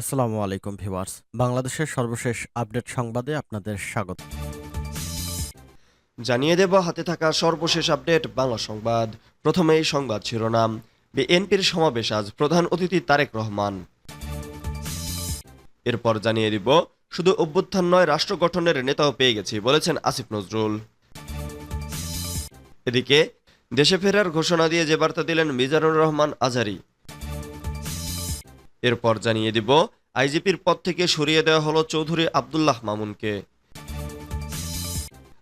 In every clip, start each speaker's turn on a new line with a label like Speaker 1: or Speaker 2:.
Speaker 1: আসসালামু আলাইকুম ভিউয়ার্স। বাংলাদেশের সর্বশেষ আপডেট সংবাদে আপনাদের স্বাগত।
Speaker 2: জানিয়ে দেব, হাতে থাকা সর্বশেষ আপডেট, বাংলা সংবাদ। প্রথমেই সংবাদ শিরোনাম। বিএনপির সমাবেশ আজ প্রধান অতিথি তারেক রহমান। এরপর জানিয়ে দিব, শুধু অভ্যুত্থান নয়, রাষ্ট্র গঠনের নেতাও পেয়ে গেছি, বলেছেন আসিফ নজরুল। এদিকে, দেশে ফেরার ঘোষণা দিয়ে যে বার্তা দিলেন মিজানুর রহমান আজারি। এরপর জানিয়ে দিব, আইজিপির পদ থেকে সরিয়ে দেওয়া হলো চৌধুরী আবদুল্লাহ মামুনকে।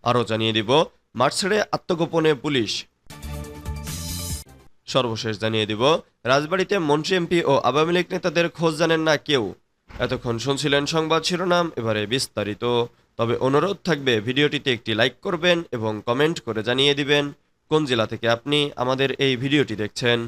Speaker 2: আরও জানিয়ে দিব মাঠ ছেড়ে আত্মগোপনে পুলিশ। সর্বশেষ জানিয়ে দিব, রাজবাড়িতে মন্ত্রী এমপি ও আওয়ামী লীগ নেতাদের খোঁজ জানেন না কেউ। এতক্ষণ শুনছিলেন সংবাদ শিরোনাম, এবারে বিস্তারিত। তবে অনুরোধ থাকবে, ভিডিওটিতে একটি লাইক করবেন এবং কমেন্ট করে জানিয়ে দিবেন, কোন জেলা থেকে আপনি আমাদের এই ভিডিওটি দেখছেন।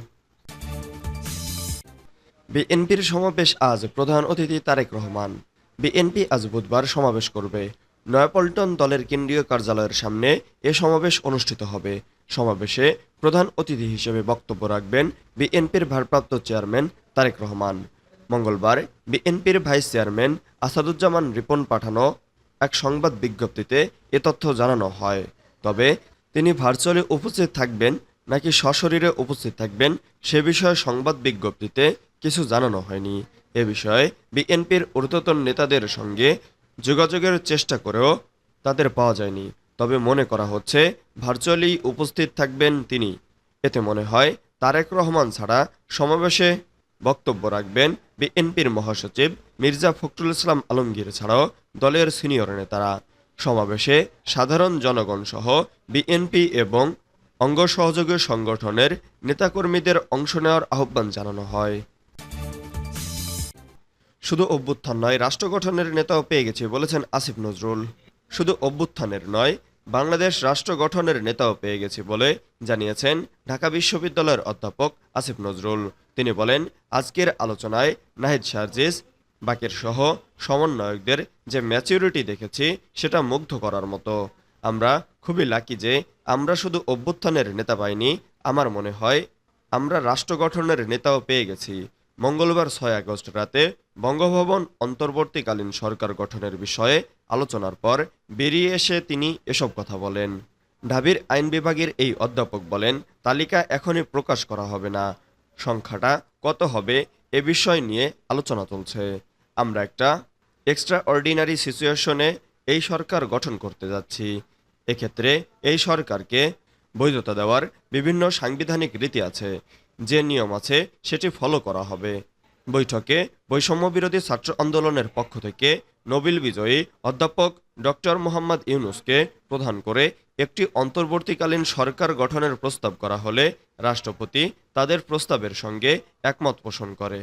Speaker 2: বিএনপির সমাবেশ আজ প্রধান অতিথি তারেক রহমান। বিএনপি আজ বুধবার সমাবেশ করবে। নয়াপল্টন দলের কেন্দ্রীয় কার্যালয়ের সামনে এ সমাবেশ অনুষ্ঠিত হবে। সমাবেশে প্রধান অতিথি হিসেবে বক্তব্য রাখবেন বিএনপির ভারপ্রাপ্ত চেয়ারম্যান তারেক রহমান। মঙ্গলবার বিএনপির ভাইস চেয়ারম্যান আসাদুজ্জামান রিপন পাঠানো এক সংবাদ বিজ্ঞপ্তিতে এ তথ্য জানানো হয়। তবে তিনি ভার্চুয়ালি উপস্থিত থাকবেন নাকি সশরীরে উপস্থিত থাকবেন সে বিষয়ে সংবাদ বিজ্ঞপ্তিতে কিছু জানানো হয়নি। এ বিষয়ে বিএনপির ঊর্ধ্বতন নেতাদের সঙ্গে যোগাযোগের চেষ্টা করেও তাদের পাওয়া যায়নি। তবে মনে করা হচ্ছে, ভার্চুয়ালি উপস্থিত থাকবেন তিনি। এতে মনে হয়, তারেক রহমান ছাড়া সমাবেশে বক্তব্য রাখবেন বিএনপির মহাসচিব মির্জা ফখরুল ইসলাম আলমগীর ছাড়াও দলের সিনিয়র নেতারা। সমাবেশে সাধারণ জনগণ সহ বিএনপি এবং অঙ্গ সহযোগী সংগঠনের নেতাকর্মীদের অংশ নেওয়ার আহ্বান জানানো হয়। শুধু অভ্যুত্থান নয়, রাষ্ট্র গঠনের নেতাও পেয়ে গেছে, বলেছেন আসিফ নজরুল। শুধু অভ্যুত্থানের নয়, বাংলাদেশ রাষ্ট্র গঠনের নেতাও পেয়ে গেছে বলে জানিয়েছেন ঢাকা বিশ্ববিদ্যালয়ের অধ্যাপক আসিফ নজরুল। তিনি বলেন, আজকের আলোচনায় নাহিদ শারজিস বাকের সহ সমন্বয়কদের যে ম্যাচিউরিটি দেখেছি, সেটা মুগ্ধ করার মতো। আমরা খুবই লাকি যে আমরা শুধু অভ্যুত্থানের নেতা পাইনি, আমার মনে হয় আমরা রাষ্ট্র গঠনের নেতাও পেয়ে গেছি। মঙ্গলবার ছয় আগস্ট রাতে বঙ্গভবন অন্তর্বর্তীকালীন সরকার গঠনের বিষয়ে আলোচনার পর বেরিয়ে এসে তিনি এসব কথা বলেন। ঢাবির আইন বিভাগের এই অধ্যাপক বলেন, তালিকা এখনই প্রকাশ করা হবে না। সংখ্যাটা কত হবে এ বিষয় নিয়ে আলোচনা চলছে। আমরা একটা এক্সট্রা অর্ডিনারি সিচুয়েশনে এই সরকার গঠন করতে যাচ্ছি। এক্ষেত্রে এই সরকারকে বৈধতা দেওয়ার বিভিন্ন সাংবিধানিক রীতি আছে। যে নিয়ম আছে সেটি ফলো করা হবে। বৈঠকে বৈষম্য বিরোধী ছাত্র আন্দোলনের পক্ষ থেকে নোবেল বিজয়ী অধ্যাপক ডক্টর মোহাম্মদ ইউনুসকে প্রধান করে একটি অন্তর্বর্তীকালীন সরকার গঠনের প্রস্তাব করা হলে রাষ্ট্রপতি তাদের প্রস্তাবের সঙ্গে একমত পোষণ করে।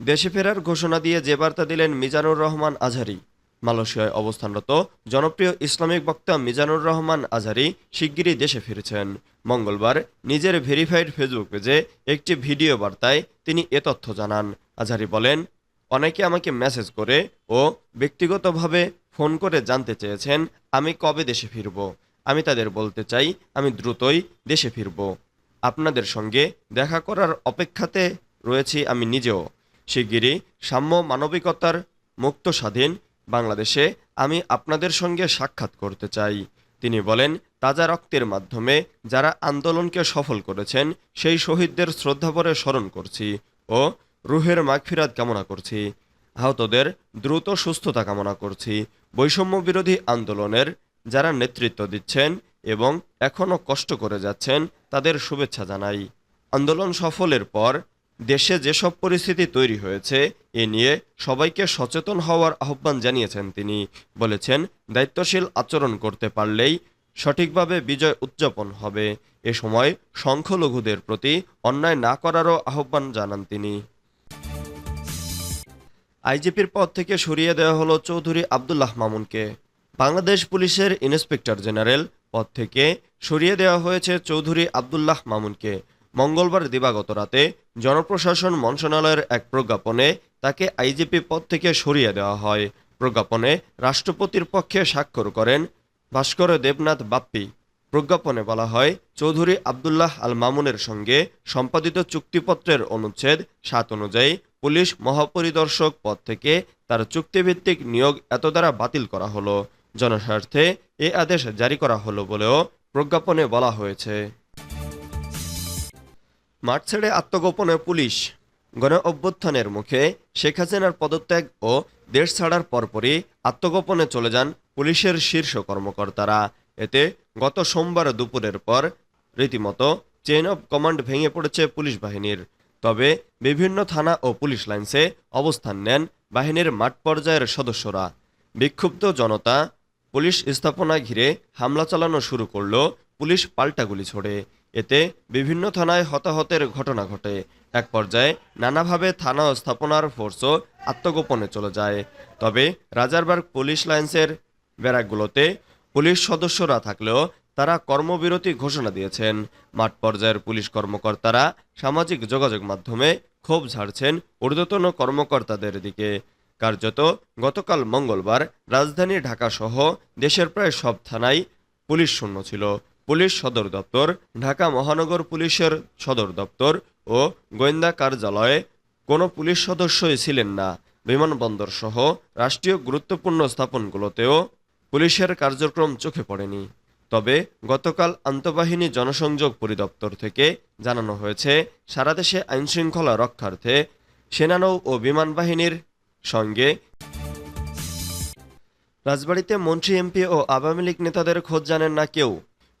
Speaker 2: দেশে ফেরার ঘোষণা দিয়ে যে বার্তা দিলেন মিজানুর রহমান আজহারি মালয়েশিয়ায় অবস্থানরত জনপ্রিয় ইসলামিক বক্তা মিজানুর রহমান আজহারি শিগগিরই দেশে ফিরেছেন। মঙ্গলবার নিজের ভেরিফাইড ফেসবুক পেজে একটি ভিডিও বার্তায় তিনি এ তথ্য জানান। আজহারি বলেন, অনেকে আমাকে মেসেজ করে ও ব্যক্তিগতভাবে ফোন করে জানতে চেয়েছেন, আমি কবে দেশে ফিরব? আমি তাদের বলতে চাই, আমি দ্রুতই দেশে ফিরব। আপনাদের সঙ্গে দেখা করার অপেক্ষাতে রয়েছি আমি নিজেও। শিগগিরই সাম্য মানবিকতার মুক্ত স্বাধীন বাংলাদেশে আমি আপনাদের সঙ্গে সাক্ষাৎ করতে চাই। তিনি বলেন, তাজা রক্তের মাধ্যমে যারা আন্দোলনকে সফল করেছেন, সেই শহীদদের শ্রদ্ধাভরে স্মরণ করছি ও রুহের মাগফিরাত কামনা করছি। আহতদের দ্রুত সুস্থতা কামনা করছি। বৈষম্য বিরোধী আন্দোলনের যারা নেতৃত্ব দিচ্ছেন এবং এখনও কষ্ট করে যাচ্ছেন, তাদের শুভেচ্ছা জানাই। আন্দোলন সফলের পর দেশে যেসব পরিস্থিতি তৈরি হয়েছে, এ নিয়ে সবাইকে সচেতন হওয়ার আহ্বান জানিয়েছেন তিনি। বলেছেন, দায়িত্বশীল আচরণ করতে পারলেই সঠিকভাবে বিজয় উদযাপন হবে। এ সময় সংখ্যালঘুদের প্রতি অন্যায় না করারও আহ্বান জানান তিনি। আইজিপির পদ থেকে সরিয়ে দেওয়া হলো চৌধুরী আবদুল্লাহ মামুনকে। বাংলাদেশ পুলিশের ইন্সপেক্টর জেনারেল পদ থেকে সরিয়ে দেওয়া হয়েছে চৌধুরী আবদুল্লাহ মামুনকে। মঙ্গলবার দিবাগত রাতে জনপ্রশাসন মন্ত্রণালয়ের এক প্রজ্ঞাপনে তাকে আইজিপি পদ থেকে সরিয়ে দেওয়া হয়। প্রজ্ঞাপনে রাষ্ট্রপতির পক্ষে স্বাক্ষর করেন ভাস্কর দেবনাথ বাপ্পি। প্রজ্ঞাপনে বলা হয়, চৌধুরী আবদুল্লাহ আল মামুনের সঙ্গে সম্পাদিত চুক্তিপত্রের অনুচ্ছেদ সাত অনুযায়ী পুলিশ মহাপরিদর্শক পদ থেকে তার চুক্তিভিত্তিক নিয়োগ এত দ্বারা বাতিল করা হলো। জনস্বার্থে এ আদেশ জারি করা হলো বলেও প্রজ্ঞাপনে বলা হয়েছে। মাঠ ছেড়ে আত্মগোপনে পুলিশ। গণ অভ্যুত্থানের মুখে শেখ হাসিনার পদত্যাগ ও দেশ ছাড়ার পরপরই আত্মগোপনে চলে যান পুলিশের শীর্ষ কর্মকর্তারা। এতে গত সোমবার দুপুরের পর রীতিমতো চেইন অব কমান্ড ভেঙে পড়েছে পুলিশ বাহিনীর। তবে বিভিন্ন থানা ও পুলিশ লাইন্সে অবস্থান নেন বাহিনীর মাঠ পর্যায়ের সদস্যরা। বিক্ষুব্ধ জনতা পুলিশ স্থাপনা ঘিরে হামলা চালানো শুরু করল পুলিশ পাল্টা গুলি ছোড়ে। এতে বিভিন্ন থানায় হতাহতের ঘটনা ঘটে। এক পর্যায়ে নানাভাবে থানা স্থাপনার ফোর্সও আত্মগোপনে চলে যায়। তবে রাজারবাগ পুলিশ লাইন্সের ব্যারাকগুলোতে পুলিশ সদস্যরা থাকলেও তারা কর্মবিরতি ঘোষণা দিয়েছেন। মাঠ পর্যায়ের পুলিশ কর্মকর্তারা সামাজিক যোগাযোগ মাধ্যমে ক্ষোভ ঝাড়ছেন ঊর্ধ্বতন কর্মকর্তাদের দিকে। কার্যত গতকাল মঙ্গলবার রাজধানী ঢাকা সহ দেশের প্রায় সব থানায় পুলিশ শূন্য ছিল। পুলিশ সদর দপ্তর, ঢাকা মহানগর পুলিশের সদর দপ্তর ও গোয়েন্দা কার্যালয়ে কোনো পুলিশ সদস্যই ছিলেন না। বিমানবন্দর সহ রাষ্ট্রীয় গুরুত্বপূর্ণ স্থাপনগুলোতেও পুলিশের কার্যক্রম চোখে পড়েনি। তবে গতকাল আন্তঃবাহিনী জনসংযোগ পরিদপ্তর থেকে জানানো হয়েছে, সারা দেশে আইনশৃঙ্খলা রক্ষার্থে সেনানৌ ও বিমান বাহিনীর সঙ্গে রাজবাড়িতে মন্ত্রী, এমপি ও আওয়ামী লীগ নেতাদের খোঁজ জানেন না কেউ।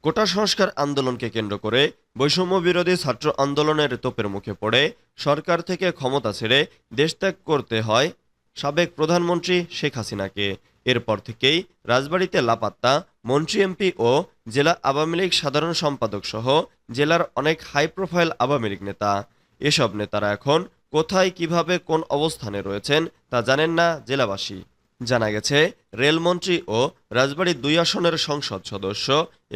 Speaker 2: কোটা সংস্কার আন্দোলনকে কেন্দ্র করে বৈষম্য বিরোধী ছাত্র আন্দোলনের তোপের মুখে পড়ে সরকার থেকে ক্ষমতা ছেড়ে দেশত্যাগ করতে হয় সাবেক প্রধানমন্ত্রী শেখ হাসিনাকে। এরপর থেকেই রাজবাড়িতে লাপাত্তা, মন্ত্রী এমপি ও জেলা আওয়ামী লীগ সাধারণ সম্পাদক সহ জেলার অনেক হাই প্রোফাইল আওয়ামী লীগ নেতা। এসব নেতারা এখন কোথায়, কীভাবে, কোন অবস্থানে রয়েছেন তা জানেন না জেলাবাসী। জানা গেছে, রেলমন্ত্রী ও রাজবাড়ী দুই আসনের সংসদ সদস্য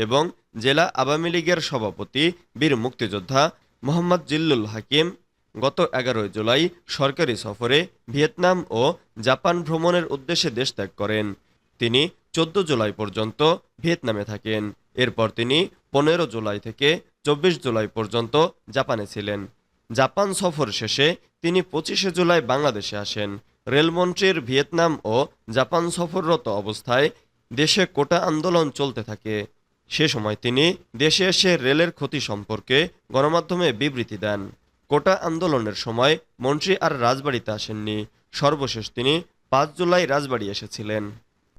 Speaker 2: এবং জেলা আওয়ামী লীগের সভাপতি, বীর মুক্তিযোদ্ধা মোহাম্মদ জিল্লুল হাকিম গত এগারোই জুলাই সরকারি সফরে ভিয়েতনাম ও জাপান ভ্রমণের উদ্দেশ্যে দেশ ত্যাগ করেন। তিনি চোদ্দ জুলাই পর্যন্ত ভিয়েতনামে থাকেন। এরপর তিনি পনেরো জুলাই থেকে চব্বিশ জুলাই পর্যন্ত জাপানে ছিলেন। জাপান সফর শেষে তিনি পঁচিশে জুলাই বাংলাদেশে আসেন। রেলমন্ত্রীর ভিয়েতনাম ও জাপান সফররত অবস্থায় দেশে কোটা আন্দোলন চলতে থাকে। সে সময় তিনি দেশে এসে রেলের ক্ষতি সম্পর্কে গণমাধ্যমে বিবৃতি দেন। কোটা আন্দোলনের সময় মন্ত্রী আর রাজবাড়িতে আসেননি। সর্বশেষ তিনি পাঁচ জুলাই রাজবাড়ি এসেছিলেন।